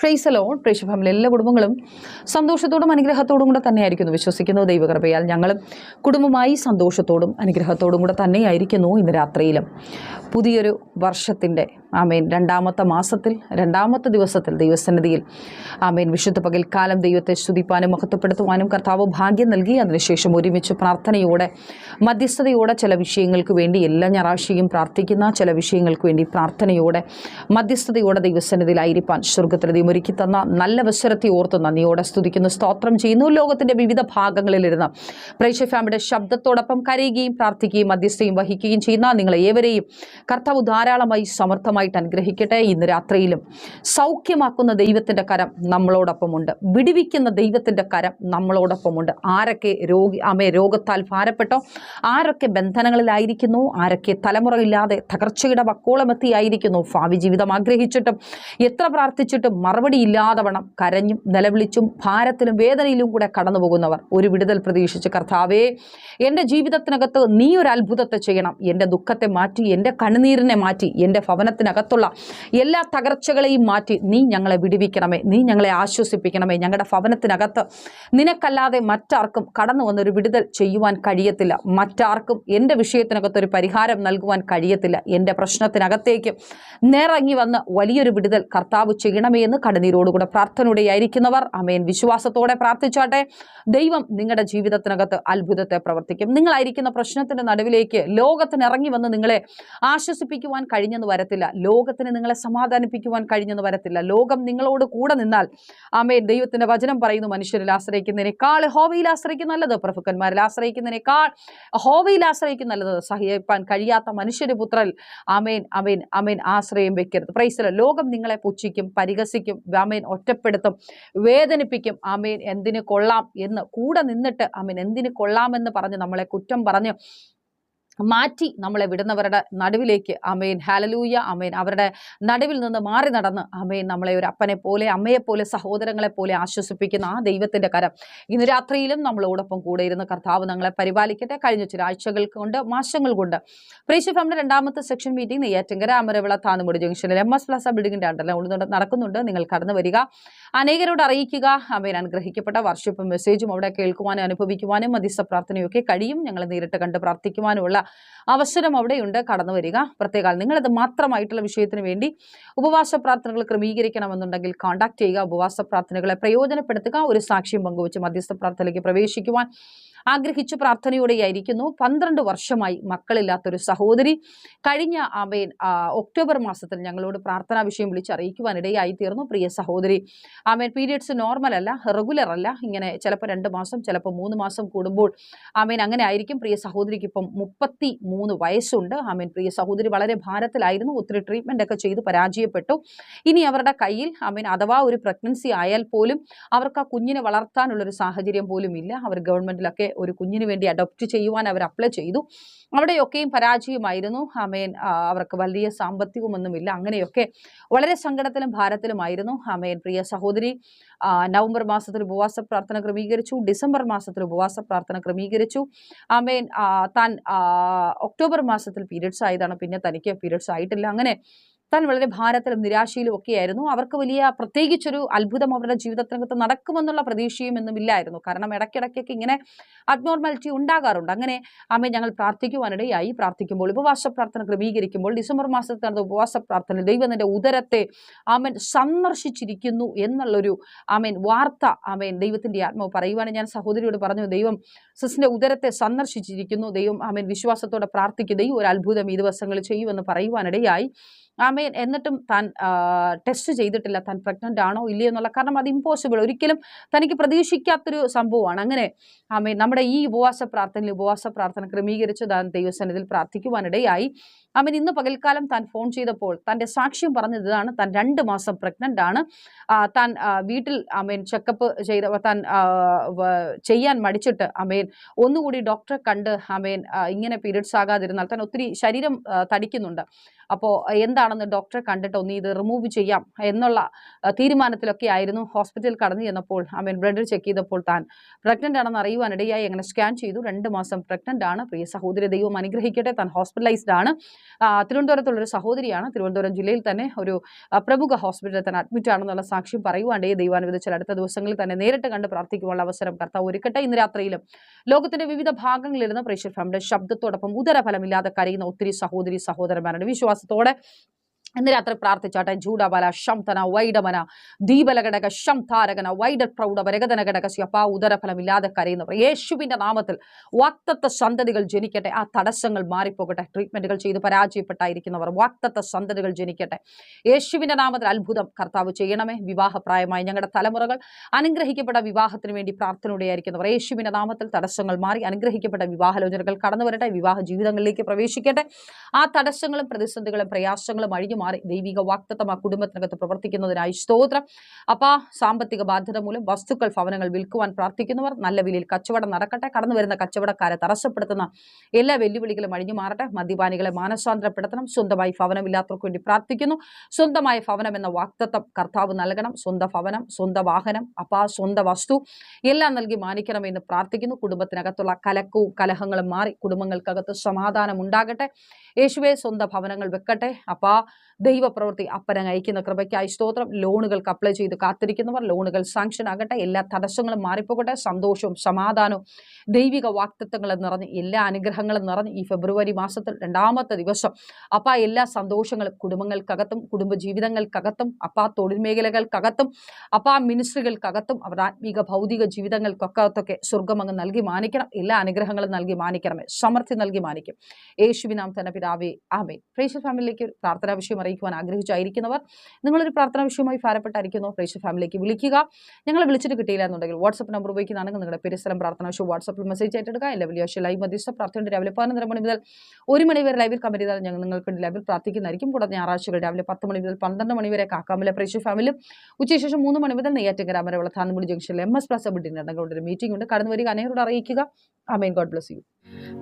പ്രൈസലോ പ്രേക്ഷ family എല്ലാ കുടുംബങ്ങളും സന്തോഷത്തോടും അനുഗ്രഹത്തോടും കൂടെ തന്നെയായിരിക്കുന്നു. വിശ്വസിക്കുന്നു ദൈവകൃപയാൽ ഞങ്ങളും കുടുംബമായി സന്തോഷത്തോടും അനുഗ്രഹത്തോടും കൂടെ തന്നെയായിരിക്കുന്നു ഇന്ന് രാത്രിയിലും. പുതിയൊരു വർഷത്തിന്റെ ആമേൻ. രണ്ടാമത്തെ മാസത്തിൽ രണ്ടാമത്തെ ദിവസത്തിൽ ദൈവസന്നിധിയിൽ ആമേൻ. വിശുദ്ധ പകൽക്കാലം ദൈവത്തെ സ്തുതിപ്പാനും മഹത്വപ്പെടുത്തുവാനും കർത്താവ് ഭാഗ്യം നൽകി. അതിനുശേഷം ഒരുമിച്ച് പ്രാർത്ഥനയോടെ മധ്യസ്ഥതയോടെ ചില വിഷയങ്ങൾക്ക് വേണ്ടി എല്ലാ ഞായറാഴ്ചയും പ്രാർത്ഥിക്കുന്ന ചില വിഷയങ്ങൾക്ക് വേണ്ടി പ്രാർത്ഥനയോടെ മധ്യസ്ഥതയോടെ ദൈവസന്നിധിയിലായിരിക്കാൻ സ്വർഗത്തിൽ ദൈവം ഒരുക്കി തന്ന നല്ല അവസരത്തെ ഓർത്ത് നന്ദിയോടെ സ്തുതിക്കുന്നു. സ്തോത്രം ചെയ്യുന്നു. ലോകത്തിന്റെ വിവിധ ഭാഗങ്ങളിലിരുന്ന് പ്രേക്ഷ ഫാമിയുടെ ശബ്ദത്തോടൊപ്പം കരയുകയും പ്രാർത്ഥിക്കുകയും മധ്യസ്ഥയും വഹിക്കുകയും ചെയ്യുന്ന നിങ്ങളെ ഏവരെയും കർത്താവ് ധാരാളമായി സമർത്ഥമായിട്ട് അനുഗ്രഹിക്കട്ടെ. ഇന്ന് രാത്രിയിലും സൗഖ്യമാക്കുന്ന ദൈവത്തിന്റെ കരം നമ്മളോടൊപ്പമുണ്ട്. വിടിവിക്കുന്ന ദൈവത്തിന്റെ കരം നമ്മളോടൊപ്പമുണ്ട്. ആരൊക്കെ രോഗി അമേ രോഗത്താൽ ഭാരപ്പെട്ടോ? ആരൊക്കെ ബന്ധനങ്ങളിലായിരിക്കുന്നു? ആരൊക്കെ തലമുറയില്ലാതെ തകർച്ചയുടെ വക്കോളമെത്തിയായിരിക്കുന്നു? ഭാവി ജീവിതം ആഗ്രഹിച്ചിട്ടും എത്ര പ്രാർത്ഥിച്ചിട്ടും മറുപടിയില്ലാതെ വണം കരഞ്ഞും നിലവിളിച്ചും ഭാരത്തിലും വേദനയിലും കൂടെ കടന്നു പോകുന്നവർ ഒരു വിടുതൽ പ്രതീക്ഷിച്ച് കർത്താവേ എന്റെ ജീവിതത്തിനകത്ത് നീ ഒരു അത്ഭുതത്തെ ചെയ്യണം. എന്റെ ദുഃഖത്തെ മാറ്റി എന്റെ കണ്ണുനീരിനെ മാറ്റി എന്റെ ഭവനത്തിനകത്തുള്ള എല്ലാ തകർച്ചകളെയും മാറ്റി നീ ഞങ്ങളെ വിടിവിക്കണമേ നീ ഞങ്ങളെ ആശ്വസിപ്പിക്കണമേ. ഞങ്ങളുടെ ഭവനത്തിനകത്ത് നിനക്കല്ലാതെ മറ്റാർക്കും കടന്നു വന്നൊരു വിടുതൽ ചെയ്യുവാൻ കഴിയത്തില്ല. മറ്റാർക്കും എന്റെ വിഷയത്തിനകത്ത് ഒരു പരിഹാരം നൽകുവാൻ കഴിയത്തില്ല. എന്റെ പ്രശ്നത്തിനകത്തേക്ക് നേറങ്ങി വന്ന് വലിയൊരു വിടുതൽ കർത്താവ് ചെയ്യണമേ എന്ന് കടനീരോടുകൂടെ പ്രാർത്ഥനയോടെയായിരിക്കുന്നവർ. അമേൻ വിശ്വാസത്തോടെ പ്രാർത്ഥിച്ചാട്ടെ. ദൈവം നിങ്ങളുടെ ജീവിതത്തിനകത്ത് അത്ഭുതത്തെ പ്രവർത്തിക്കും. നിങ്ങളായിരിക്കുന്ന പ്രശ്നത്തിന്റെ നടുവിലേക്ക് ലോകത്തിന് ഇറങ്ങി വന്ന് നിങ്ങളെ ആശ്വസിപ്പിക്കുവാൻ കഴിഞ്ഞെന്ന് വരത്തില്ല. ലോകത്തിന് നിങ്ങളെ സമാധാനിപ്പിക്കുവാൻ കഴിഞ്ഞെന്ന് വരത്തില്ല. ലോകം നിങ്ങളോട് കൂടെ നിന്നാൽ ആമേൻ. ദൈവത്തിന്റെ വചനം പറയുന്നു മനുഷ്യരിൽ ആശ്രയിക്കുന്നതിനേക്കാൾ ഹോവയിൽ ആശ്രയിക്കുന്ന നല്ലത്. പ്രഭുക്കന്മാരിൽ ആശ്രയിക്കുന്നതിനേക്കാൾ ഹോവയിൽ ആശ്രയിക്കുന്ന നല്ലത്. സഹിപ്പാൻ കഴിയാത്ത മനുഷ്യര് പുത്രൽ ആമേൻ അമേൻ അമേൻ ആശ്രയം വെക്കരുത്. പ്രൈസല ലോകം നിങ്ങളെ പുച്ഛിക്കും പരിഹസിക്കും ആമേൻ ഒറ്റപ്പെടുത്തും വേദനിപ്പിക്കും. ആമേൻ എന്തിന് കൊള്ളാം എന്ന് കൂടെ നിന്നിട്ട് ആമേൻ എന്തിന് കൊള്ളാമെന്ന് പറഞ്ഞ് നമ്മളെ കുറ്റം പറഞ്ഞ് മാറ്റി നമ്മളെ വിടുന്നവരുടെ നടുവിലേക്ക്. അമേൻ ഹാലലൂയ അമേൻ അവരുടെ നടുവിൽ നിന്ന് മാറി നടന്ന് അമേൻ നമ്മളെ ഒരു അപ്പനെ പോലെ അമ്മയെ പോലെ സഹോദരങ്ങളെ പോലെ ആശ്വസിപ്പിക്കുന്ന ആ ദൈവത്തിന്റെ കരം. ഇന്ന് രാത്രിയിലും നമ്മളോടൊപ്പം കൂടെ ഇരുന്ന് കർത്താവ് ഞങ്ങളെ പരിപാലിക്കട്ടെ. കഴിഞ്ഞ ചില ആഴ്ചകൾ കൊണ്ട് മാസങ്ങൾ കൊണ്ട്. പ്രേക്ഷ രണ്ടാമത്തെ സെക്ഷൻ മീറ്റിംഗ് നെയ്യാറ്റിങ്കര അമരവിള താന്നുമുടി ജംഗ്ഷനിൽ എം എസ് പ്ലസ ബിൽഡിങ്ങിന്റെ അണ്ടല്ല നടക്കുന്നുണ്ട്. നിങ്ങൾ കടന്നു വരിക. അനേകരോട് അറിയിക്കുക. അമേൻ അനുഗ്രഹിക്കപ്പെട്ട വർഷിപ്പും മെസ്സേജും അവിടെ കേൾക്കുവാനും അനുഭവിക്കുവാനും മധ്യസ്ഥ പ്രാർത്ഥനയൊക്കെ കഴിയും. ഞങ്ങളെ നേരിട്ട് കണ്ട് പ്രാർത്ഥിക്കുവാനുമുള്ള അവസരം അവിടെയുണ്ട് കടന്നു വരിക. പ്രത്യേക നിങ്ങളത് മാത്രമായിട്ടുള്ള വിഷയത്തിന് വേണ്ടി ഉപവാസ പ്രാർത്ഥനകൾ ക്രമീകരിക്കണമെന്നുണ്ടെങ്കിൽ കോൺടാക്ട് ചെയ്യുക. ഉപവാസ പ്രാർത്ഥനകളെ പ്രയോജനപ്പെടുത്തുക. ഒരു സാക്ഷ്യം പങ്കുവച്ച് മധ്യസ്ഥ പ്രാർത്ഥനയിലേക്ക് പ്രവേശിക്കുവാൻ ആഗ്രഹിച്ചു പ്രാർത്ഥനയോടെയായിരിക്കുന്നു. പന്ത്രണ്ട് വർഷമായി മക്കളില്ലാത്തൊരു സഹോദരി കഴിഞ്ഞ ആമേൻ ഒക്ടോബർ മാസത്തിൽ ഞങ്ങളോട് പ്രാർത്ഥനാ വിഷയം വിളിച്ചറിയിക്കുവാനിടയായി തീർന്നു പ്രിയ സഹോദരി ആമേൻ പീരിയഡ്സ് നോർമൽ അല്ല റെഗുലർ അല്ല. ഇങ്ങനെ ചിലപ്പോൾ രണ്ട് മാസം ചിലപ്പോൾ മൂന്ന് മാസം കൂടുമ്പോൾ ആമേൻ അങ്ങനെ ആയിരിക്കും. പ്രിയ സഹോദരിക്ക് ഇപ്പം മുപ്പത്തി മൂന്ന് വയസ്സുണ്ട്. ആമേൻ. പ്രിയ സഹോദരി വളരെ ഭാരത്തിലായിരുന്നു. ഒത്തിരി ട്രീറ്റ്മെന്റ് ഒക്കെ ചെയ്ത് പരാജയപ്പെട്ടു. ഇനി അവരുടെ കയ്യിൽ ആമേൻ അഥവാ ഒരു പ്രഗ്നൻസി ആയാൽ പോലും അവർക്ക് ആ കുഞ്ഞിനെ വളർത്താനുള്ളൊരു സാഹചര്യം പോലും ഇല്ല. അവർ ഗവൺമെന്റിലൊക്കെ ഒരു കുഞ്ഞിന് വേണ്ടി അഡോപ്റ്റ് ചെയ്യുവാൻ അവർ അപ്ലൈ ചെയ്തു. അവിടെയൊക്കെയും പരാജയമായിരുന്നു. ആമേൻ അവർക്ക് വലിയ സാമ്പത്തികമൊന്നുമില്ല. അങ്ങനെയൊക്കെ വളരെ സങ്കടത്തിലും ഭാരത്തിലുമായിരുന്നു. ആമേൻ പ്രിയ സഹോദരി നവംബർ മാസത്തിൽ ഉപവാസ പ്രാർത്ഥന ക്രമീകരിച്ചു ഡിസംബർ മാസത്തിൽ ഉപവാസ പ്രാർത്ഥന ക്രമീകരിച്ചു. ആമേൻ. താൻ ഒക്ടോബർ മാസത്തിൽ പീരീഡ്സ് ആയതാണ്. പിന്നെ തനിക്ക് പീരീഡ്സ് ആയിട്ടില്ല. അങ്ങനെ താൻ വളരെ ഭാരത്തിലും നിരാശയിലും ഒക്കെയായിരുന്നു. അവർക്ക് വലിയ പ്രത്യേകിച്ചൊരു അത്ഭുതം അവരുടെ ജീവിതത്തിനകത്ത് നടക്കുമെന്നുള്ള പ്രതീക്ഷയും ഒന്നും ഇല്ലായിരുന്നു. കാരണം ഇടയ്ക്കിടയ്ക്കൊക്കെ ഇങ്ങനെ അബ്നോർമാലിറ്റി ഉണ്ടാകാറുണ്ട്. അങ്ങനെ അമ്മയെ ഞങ്ങൾ പ്രാർത്ഥിക്കുവാനിടയായി. പ്രാർത്ഥിക്കുമ്പോൾ ഉപവാസ പ്രാർത്ഥന ക്രമീകരിക്കുമ്പോൾ ഡിസംബർ മാസത്തിൽ നടന്ന ഉപവാസ പ്രാർത്ഥന ദൈവം എന്റെ ഉദരത്തെ ആമൻ സന്ദർശിച്ചിരിക്കുന്നു എന്നുള്ളൊരു ആമേൻ വാർത്ത ആമേൻ ദൈവത്തിന്റെ ആത്മാവ് പറയുവാൻ ഞാൻ സഹോദരിയോട് പറഞ്ഞു ദൈവം സിസിന്റെ ഉദരത്തെ സന്ദർശിച്ചിരിക്കുന്നു. ദൈവം ആമേൻ വിശ്വാസത്തോടെ പ്രാർത്ഥിക്കുക ദൈവം ഒരു അത്ഭുതം ഈ ദിവസങ്ങളിൽ ചെയ്യുമെന്ന് പറയുവാനിടയായി. ആമേൻ എന്നിട്ടും താൻ ടെസ്റ്റ് ചെയ്തിട്ടില്ല. താൻ പ്രഗ്നന്റ് ആണോ ഇല്ലയോ എന്നുള്ള കാരണം അത് ഇമ്പോസിബിൾ ഒരിക്കലും തനിക്ക് പ്രതീക്ഷിക്കാത്തൊരു സംഭവമാണ്. അങ്ങനെ ആമേ നമ്മുടെ ഈ ഉപവാസ പ്രാർത്ഥനയിൽ ഉപവാസ പ്രാർത്ഥന ക്രമീകരിച്ച് താൻ ദൈവസന്നിധിയിൽ പ്രാർത്ഥിക്കുവാനിടയായി. ആമേൻ ഇന്ന് പകൽക്കാലം താൻ ഫോൺ ചെയ്തപ്പോൾ തന്റെ സാക്ഷ്യം പറഞ്ഞത് ഇതാണ്. താൻ രണ്ട് മാസം പ്രഗ്നന്റ് ആണ്. താൻ വീട്ടിൽ അമേൻ ചെക്കപ്പ് ചെയ്ത താൻ ചെയ്യാൻ മടിച്ചിട്ട് അമേൻ ഒന്നുകൂടി ഡോക്ടറെ കണ്ട് അമേൻ ഇങ്ങനെ പീരീഡ്സ് ആകാതിരുന്നാൽ താൻ ഒത്തിരി ശരീരം തടിക്കുന്നുണ്ട്. അപ്പോൾ എന്താണെന്ന് ഡോക്ടറെ കണ്ടിട്ട് ഒന്ന് ഇത് റിമൂവ് ചെയ്യാം എന്നുള്ള തീരുമാനത്തിലൊക്കെ ആയിരുന്നു. ഹോസ്പിറ്റലിൽ കടന്നു ചെന്നപ്പോൾ അമ്മൻ ബ്ലഡ് ചെക്ക് ചെയ്തപ്പോൾ താൻ പ്രഗ്നന്റ് ആണെന്ന് അറിയുവാനിടയായി അങ്ങനെ സ്കാൻ ചെയ്തു. രണ്ട് മാസം പ്രഗ്നന്റ് ആണ്. പ്രിയ സഹോദരി ദൈവം അനുഗ്രഹിക്കട്ടെ. താൻ ഹോസ്പിറ്റലൈസ്ഡ് ആണ്. തിരുവനന്തപുരത്തുള്ളൊരു സഹോദരിയാണ്. തിരുവനന്തപുരം ജില്ലയിൽ തന്നെ ഒരു പ്രമുഖ ഹോസ്പിറ്റലിൽ തന്നെ അഡ്മിറ്റ് ആണെന്നുള്ള സാക്ഷ്യം പറയുവാണ്ടേ. ദൈവാനുവദിച്ചാൽ അടുത്ത ദിവസങ്ങളിൽ തന്നെ നേരിട്ട് കണ്ട് പ്രാർത്ഥിക്കുവാനുള്ള അവസരം കർത്താവ് ഒരുക്കട്ടെ. ഇന്ന് രാത്രിയിലും ലോകത്തിന്റെ വിവിധ ഭാഗങ്ങളിലിരുന്ന് പ്രേക്ഷർ ഫാമിന്റെ ശബ്ദത്തോടൊപ്പം ഉദരഫലമില്ലാതെ കരയുന്ന ഒത്തിരി സഹോദരി സഹോദരന്മാരുടെ വിശ്വാസത്തോടെ ഇന്ന് രാത്രി പ്രാർത്ഥിച്ചാട്ടെ ജൂഡബല ശംതന വൈഡമന ദീപലഘടക ശംതാരകന വൈഡ പ്രൗഢ വരകതന ഘടക ശപ്പ ഉദരഫലമില്ലാതെ കരയുന്നവർ. യേശുവിന്റെ നാമത്തിൽ വാക്തത്വ സന്തതികൾ ജനിക്കട്ടെ. ആ തടസ്സങ്ങൾ മാറിപ്പോകട്ടെ. ട്രീറ്റ്മെന്റുകൾ ചെയ്ത് പരാജയപ്പെട്ടായിരിക്കുന്നവർ വാക്തത്വ സന്തതികൾ ജനിക്കട്ടെ. യേശുവിന്റെ നാമത്തിൽ അത്ഭുതം കർത്താവ് ചെയ്യണമേ. വിവാഹപ്രായമായി ഞങ്ങളുടെ തലമുറകൾ അനുഗ്രഹിക്കപ്പെട്ട വിവാഹത്തിന് വേണ്ടി പ്രാർത്ഥനയോടെയായിരിക്കുന്നവർ. യേശുവിന്റെ നാമത്തിൽ തടസ്സങ്ങൾ മാറി അനുഗ്രഹിക്കപ്പെട്ട വിവാഹലോചനകൾ കടന്നു വരട്ടെ വിവാഹ ജീവിതങ്ങളിലേക്ക് പ്രവേശിക്കട്ടെ. ആ തടസ്സങ്ങളും പ്രതിസന്ധികളും പ്രയാസങ്ങളും അഴിഞ്ഞു മാറി. ദൈവിക വാക്തത്വം ആ കുടുംബത്തിനകത്ത് പ്രവർത്തിക്കുന്നതിനായി സ്തോത്രം. അപ്പാ സാമ്പത്തിക ബാധ്യത മൂലം വസ്തുക്കൾ ഭവനങ്ങൾ വിൽക്കുവാൻ പ്രാർത്ഥിക്കുന്നവർ നല്ല വിലയിൽ കച്ചവടം നടക്കട്ടെ. കടന്നു വരുന്ന കച്ചവടക്കാരെ തടസ്സപ്പെടുത്തുന്ന എല്ലാ വെല്ലുവിളികളും അഴിഞ്ഞു മാറട്ടെ. മദ്യപാനികളെ മാനസാന്തരപ്പെടുത്തണം. സ്വന്തമായി ഭവനമില്ലാത്തവർക്ക് വേണ്ടി പ്രാർത്ഥിക്കുന്നു. സ്വന്തമായ ഭവനം എന്ന വാക്തത്വം കർത്താവ് നൽകണം. സ്വന്തം ഭവനം സ്വന്തം വാഹനം അപ്പാ സ്വന്തം വസ്തു എല്ലാം നൽകി മാനിക്കണമെന്ന് പ്രാർത്ഥിക്കുന്നു. കുടുംബത്തിനകത്തുള്ള കലക്കവും കലഹങ്ങളും മാറി കുടുംബങ്ങൾക്കകത്ത് സമാധാനം ഉണ്ടാകട്ടെ. യേശുവെ സ്വന്തം ഭവനങ്ങൾ വെക്കട്ടെ. അപ്പാ ദൈവപ്രവൃത്തി അപ്പനെ അയക്കുന്ന കൃപയ്ക്കായി സ്തോത്രം. ലോണുകൾക്ക് അപ്ലൈ ചെയ്ത് കാത്തിരിക്കുന്നവർ ലോണുകൾ സാങ്ഷൻ ആകട്ടെ. എല്ലാ തടസ്സങ്ങളും മാറിപ്പോകട്ടെ. സന്തോഷവും സമാധാനവും ദൈവിക വാക്തത്വങ്ങൾ നിറഞ്ഞ് എല്ലാ അനുഗ്രഹങ്ങളും നിറഞ്ഞ് ഈ ഫെബ്രുവരി മാസത്തിൽ രണ്ടാമത്തെ ദിവസം അപ്പ എല്ലാ സന്തോഷങ്ങളും കുടുംബങ്ങൾക്കകത്തും കുടുംബജീവിതങ്ങൾക്കകത്തും അപ്പ തൊഴിൽ മേഖലകൾക്കകത്തും അപ്പ മിനിസ്ട്രികൾക്കകത്തും അവരുടെ ആത്മീക ഭൗതിക ജീവിതങ്ങൾക്കൊക്കത്തൊക്കെ സ്വർഗം അങ്ങ് നൽകി മാനിക്കണം എല്ലാ അനുഗ്രഹങ്ങളും നൽകി മാനിക്കണമേ സമൃദ്ധി നൽകി മാനിക്കും. യേശുവിനാം തന്നെ പിതാവേ ആമേ പ്രേക്ഷ ഫാമിലിയിലേക്ക് ഒരു പ്രാർത്ഥനാ വിഷയം അറിയിക്കുവാൻ ആഗ്രഹിച്ചായിരിക്കുന്നവർ നിങ്ങളൊരു പ്രാർത്ഥനാ വിഷയവുമായി ഭാരപ്പെട്ടായിരിക്കുന്നു പ്രേക്ഷ ഫാമിലിക്ക് വിളിക്കുക. ഞങ്ങൾ വിളിച്ചിട്ട് കിട്ടിയില്ല എന്നുണ്ടെങ്കിൽ വാട്സപ്പ് നമ്പർ ഉപയോഗിക്കുന്നതാണെങ്കിൽ നിങ്ങളുടെ പെരിസ്ഥലം പ്രാർത്ഥനാ വിഷയം വാട്സപ്പിൽ മെസ്സേജ് ഏറ്റെടുക്കുക എല്ലാ വലിയ ലൈവ് മധ്യസ്ഥ പ്രാർത്ഥനയുണ്ട് രാവിലെ പതിനൊന്നര മണി മുതൽ ഒരു മണി വരെ ലൈവിൽ കമന്റ് ചെയ്താൽ ഞങ്ങൾ നിങ്ങൾക്ക് ലൈവിൽ പ്രാർത്ഥിക്കുന്നതായിരിക്കും. കൂടാതെ ഞായറാഴ്ചകൾ രാവിലെ പത്ത് മണി മുതൽ പന്ത്രണ്ട് മണി വരെ കാക്കാമല പ്രേക്ഷ ഫാമിലും ഉച്ചശേഷം മൂന്ന് മണി മുതൽ നെയ്യാറ്റിങ്കര അമര വളത്താനമുടി ജംഗ്ഷനിൽ എം എസ് പ്ലസ് ബിഡിന്റെ ഒരു മീറ്റിംഗ് ഉണ്ട്. കടന്നു വരിക അനേരോട് അറിയിക്കുക. Amen God bless you